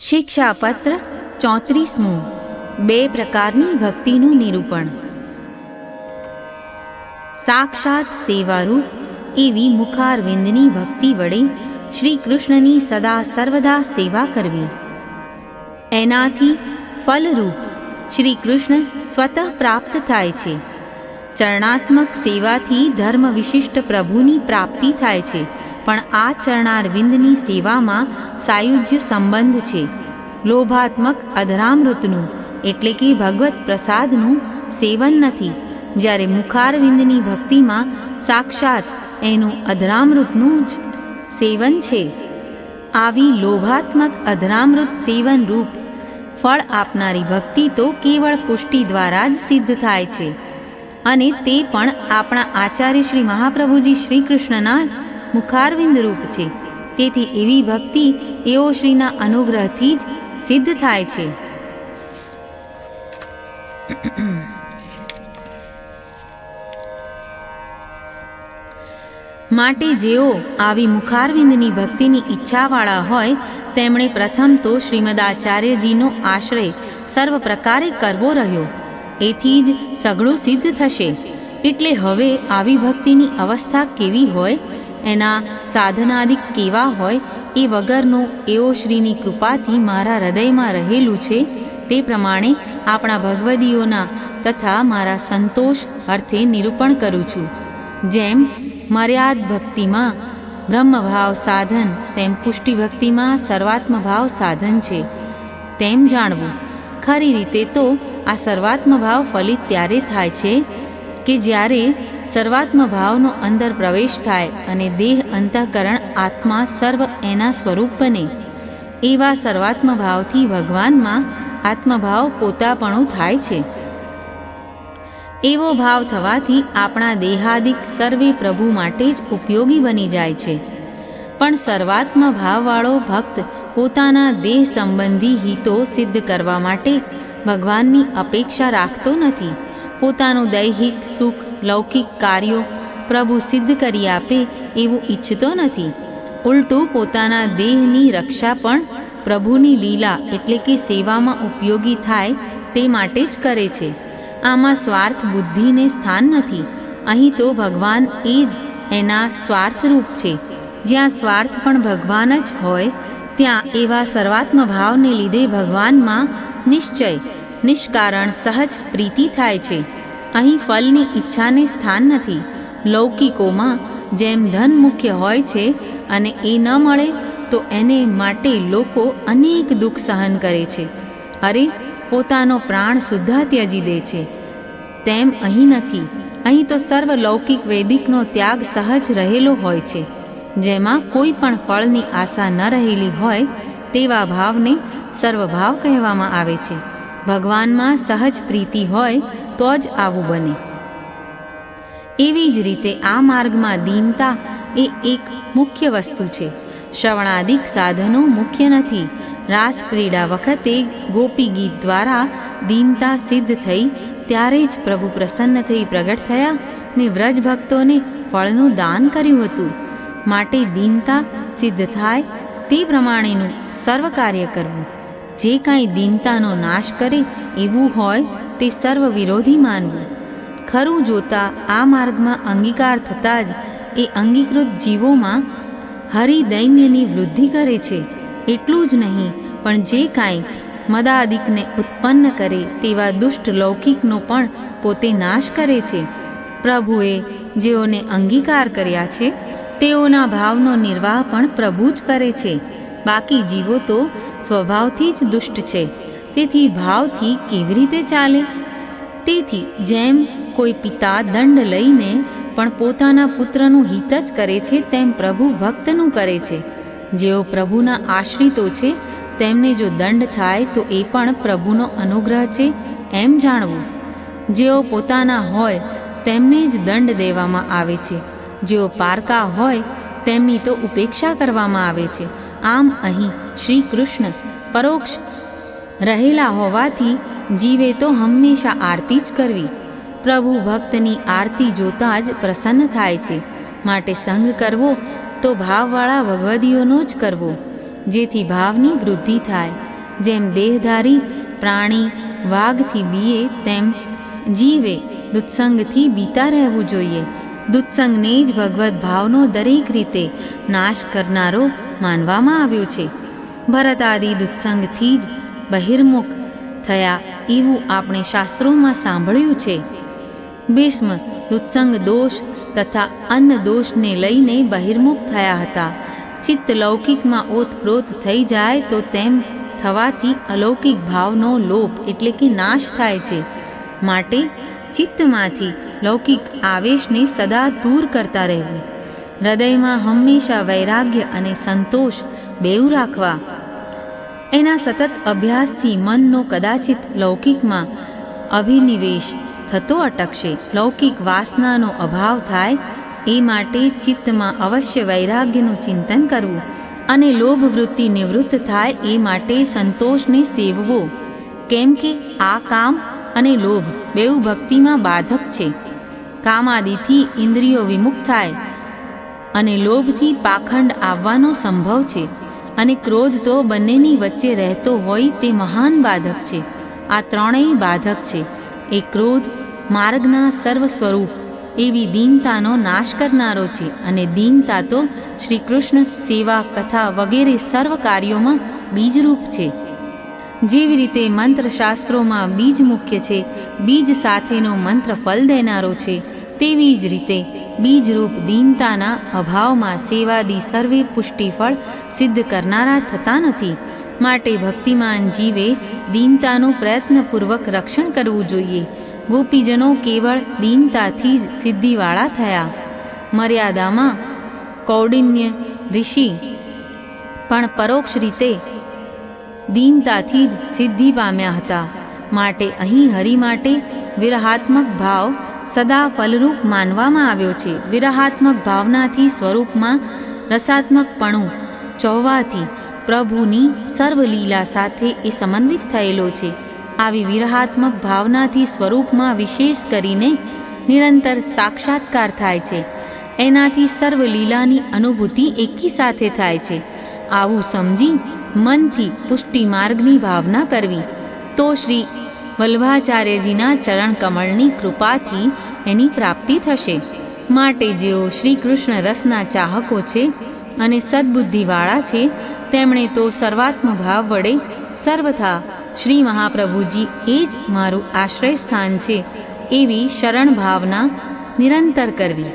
શિક્ષાપત્ર ચોત્રીસમું. બે પ્રકારની ભક્તિનું નિરૂપણ. સાક્ષાત સેવારૂપ એવી મુખારવિંદની ભક્તિ વડે શ્રી કૃષ્ણની સદા સર્વદા સેવા કરવી. એનાથી ફલરૂપ શ્રી કૃષ્ણ સ્વતઃ પ્રાપ્ત થાય છે. ચરણાત્મક સેવાથી ધર્મ વિશિષ્ટ પ્રભુની પ્રાપ્તિ થાય છે. પણ આ ચરણારવિંદની સેવામાં સાયુજ્ય સંબંધ છે. લોભાત્મક અધરામૃતનું, એટલે કે ભગવત પ્રસાદનું, સેવન નથી. જ્યારે મુખારવિંદની ભક્તિમાં સાક્ષાત એનું અધરામૃતનું જ સેવન છે. આવી લોભાત્મક અધરામૃત સેવન રૂપ ફળ આપનારી ભક્તિ તો કેવળ પુષ્ટિ દ્વારા જ સિદ્ધ થાય છે. અને તે પણ આપણા આચાર્ય શ્રી મહાપ્રભુજી શ્રી કૃષ્ણના મુખારવિંદ રૂપ છે. તેથી એવી ભક્તિ એઓ શ્રીના અનુગ્રહથી જ સિદ્ધ થાય છે. માટે જેઓ આવી મુખારવિંદની ભક્તિની ઈચ્છાવાળા હોય, તેમણે પ્રથમ તો શ્રીમદાચાર્યજીનો આશ્રય સર્વ પ્રકારે કરવો રહ્યો. એથી જ સઘળું સિદ્ધ થશે. એટલે હવે આવી ભક્તિની અવસ્થા કેવી હોય? એના સાધનાદિક કેવા હોય એ વગરનો એવો શ્રીની કૃપાથી મારા હૃદયમાં રહેલું છે, તે પ્રમાણે આપણા ભગવદીઓના તથા મારા સંતોષ અર્થે નિરૂપણ કરું છું. જેમ મર્યાદ ભક્તિમાં બ્રહ્મભાવ સાધન, તેમ પુષ્ટિ ભક્તિમાં સર્વાત્મ ભાવ સાધન છે. તેમ જાણવું. ખરી રીતે તો આ સર્વાત્મ ભાવ ફલિત ત્યારે થાય છે કે જ્યારે સર્વાત્મ ભાવનો અંદર પ્રવેશ થાય અને દેહ અંતઃકરણ આત્મા સર્વ એના સ્વરૂપ બને. એવા સર્વાત્મ ભાવથી ભગવાનમાં આત્મભાવ પોતાપણું થાય છે. એવો ભાવ થવાથી આપણા દેહાદિક સર્વે પ્રભુ માટે જ ઉપયોગી બની જાય છે. પણ સર્વાત્મ ભાવવાળો ભક્ત પોતાના દેહ સંબંધી હિતો સિદ્ધ કરવા માટે ભગવાનની અપેક્ષા રાખતો નથી. પોતાનું દૈહિક સુખ લૌકિક કાર્યો પ્રભુ સિદ્ધ કરી આપે એવું ઈચ્છતો નથી. ઉલટું પોતાના દેહની રક્ષા પણ પ્રભુની લીલા એટલે કે સેવામાં ઉપયોગી થાય તે માટે જ કરે છે. આમાં સ્વાર્થ બુદ્ધિને સ્થાન નથી. અહીં તો ભગવાન એ જ એના સ્વાર્થરૂપ છે. જ્યાં સ્વાર્થ પણ ભગવાન જ હોય, ત્યાં એવા સર્વાત્મ ભાવને લીધે ભગવાનમાં નિશ્ચય, નિષ્કારણ સહજ પ્રીતિ થાય છે. અહીં ફલની ઈચ્છાને સ્થાન નથી. લૌકિકોમાં જેમ ધન મુખ્ય હોય છે અને એ ન મળે, તો એને માટે લોકો અનેક દુઃખ સહન કરે છે. અરે, પોતાનો પ્રાણ સુદ્ધા ત્યજી દે છે. તેમ અહીં નથી. અહીં તો સર્વ લૌકિક વૈદિકનો ત્યાગ સહજ રહેલો હોય છે. જેમાં કોઈ પણ ફળની આશા ન રહેલી હોય, તેવા ભાવને સર્વભાવ કહેવામાં આવે છે. ભગવાનમાં સહજ પ્રીતિ હોય તો જ આવું બને. એવી જ રીતે આ માર્ગમાં દીનતા એ એક મુખ્ય વસ્તુ છે. શ્રવણાદિક સાધનો મુખ્ય નથી. રાસ ક્રીડા વખતે ગોપી ગીત દ્વારા દીનતા સિદ્ધ થઈ, ત્યારે જ પ્રભુ પ્રસન્ન થઈ પ્રગટ થયા ને વ્રજ ભક્તોને ફળનું દાન કર્યું હતું. માટે દીનતા સિદ્ધ થાય તે પ્રમાણેનું સર્વ કાર્ય કરવું. જે કાંઈ દીનતાનો નાશ કરે એવું હોય તે સર્વ વિરોધી માનવું. ખરું જોતા આ માર્ગમાં અંગીકાર થતાં જ એ અંગીકૃત જીવોમાં હરિદૈન્યની વૃદ્ધિ કરે છે. એટલું જ નહીં, પણ જે કાંઈ મદાદિકને ઉત્પન્ન કરે તેવા દુષ્ટ લૌકિકનો પણ પોતે નાશ કરે છે. પ્રભુએ જેઓને અંગીકાર કર્યા છે, તેઓના ભાવનો નિર્વાહ પણ પ્રભુ જ કરે છે. બાકી જીવો તો સ્વભાવથી જ દુષ્ટ છે. તેથી ભાવથી કેવી રીતે ચાલે? તેથી જેમ કોઈ પિતા દંડ લઈને પણ પોતાના પુત્રનું હિત જ કરે છે, તેમ પ્રભુ ભક્તનું કરે છે. જેઓ પ્રભુના આશ્રિતો છે, તેમને જો દંડ થાય તો એ પણ પ્રભુનો અનુગ્રહ છે, એમ જાણવું. જેઓ પોતાના હોય, તેમને જ દંડ દેવામાં આવે છે. જેઓ પારકા હોય, તેમની તો ઉપેક્ષા કરવામાં આવે છે. આમ અહીં શ્રી કૃષ્ણ પરોક્ષ રહેલા હોવાથી જીવે તો હંમેશા આરતી જ કરવી. પ્રભુ ભક્તની આરતી જોતાં જ પ્રસન્ન થાય છે. માટે સંગ કરવો તો ભાવવાળા વગદીઓનો જ કરવો. જેથી ભાવની વૃદ્ધિ થાય. જેમ દેહધારી પ્રાણી વાઘથી બીએ તેમ જીવે દુત્સંગથી બીતા રહેવું જોઈએ. દુત્સંગને જ ભગવદ્ ભાવનો દરેક રીતે નાશ કરનારો માનવામાં આવ્યો છે. ભરત આદિ દુત્સંગથી જ બહિર્મુખ થયા. એવું આપણે શાસ્ત્રોમાં સાંભળ્યું છે. ભીષ્મ દુત્સંગ દોષ તથા અન્ન દોષને લઈને બહિર્મુખ થયા હતા. ચિત્ત લૌકિકમાં ઓતપ્રોત થઈ જાય તો તેમ થવાથી અલૌકિક ભાવનો લોપ એટલે કે નાશ થાય છે. માટે ચિત્તમાંથી લૌકિક આવેશને સદા દૂર કરતા રહેવું. હૃદયમાં હંમેશા વૈરાગ્ય અને સંતોષ બેઉ રાખવા એના સતત અભ્યાસથી મનનો કદાચિત લૌકિકમાં અભિનિવેશ થતો અટકશે. લૌકિક વાસનાનો અભાવ થાય એ માટે ચિત્તમાં અવશ્ય વૈરાગ્યનું ચિંતન કરવું અને લોભ વૃત્તિ નિવૃત્ત થાય એ માટે સંતોષને સેવવો. કેમ કે આ કામ અને લોભ બેઉ ભક્તિમાં બાધક છે. કામાદિથી ઇન્દ્રિયો વિમુખ થાય અને લોભથી પાખંડ આવવાનો સંભવ છે. અને ક્રોધ તો બંનેની વચ્ચે રહેતો હોય તે મહાન બાધક છે. આ ત્રણેય બાધક છે. એ ક્રોધ, માર્ગના સર્વ સ્વરૂપ એવી દીનતાનો નાશ કરનારો છે અને દીનતા તો શ્રી કૃષ્ણ સેવા, કથા વગેરે સર્વ કાર્યોમાં બીજરૂપ છે. જેવી રીતે મંત્રશાસ્ત્રોમાં બીજ મુખ્ય છે, બીજ સાથેનો મંત્ર ફલ દેનારો છે, તેવી જ રીતે બીજરૂપ દીનતાના અભાવમાં સેવાદી સર્વે પુષ્ટિફળ સિદ્ધ કરનારા થતા નથી. માટે ભક્તિમાન જીવે દીનતાનું પ્રયત્નપૂર્વક રક્ષણ કરવું જોઈએ. ગોપીજનો કેવળ દીનતાથી જ સિદ્ધિવાળા થયા. મર્યાદામાં કૌડિન્ય ઋષિ પણ પરોક્ષ રીતે દીનતાથી જ સિદ્ધિ પામ્યા હતા. માટે અહીં હરિ માટે વિરહાત્મક ભાવ સદા ફલરૂપ માનવામાં આવ્યો છે. વિરહાત્મક ભાવનાથી સ્વરૂપમાં રસાત્મકપણું ચોવાથી પ્રભુની સર્વલીલા સાથે એ સમન્વિત થયેલો છે. આવી વિરહાત્મક ભાવનાથી સ્વરૂપમાં વિશેષ કરીને નિરંતર સાક્ષાત્કાર થાય છે. એનાથી સર્વલીલાની અનુભૂતિ એકી સાથે થાય છે. આવું સમજી મનથી પુષ્ટિ માર્ગની ભાવના કરવી. તો શ્રી વલ્ભાચાર્યજીના ચરણ કમળની કૃપાથી એની પ્રાપ્તિ થશે. માટે જેઓ શ્રી કૃષ્ણ રસના ચાહકો છે અને સદબુદ્ધિવાળા છે, તેમણે તો સર્વાત્મ ભાવ વડે સર્વથા શ્રી મહાપ્રભુજી એ જ મારું આશ્રય સ્થાન છે, એવી શરણ ભાવના નિરંતર કરવી.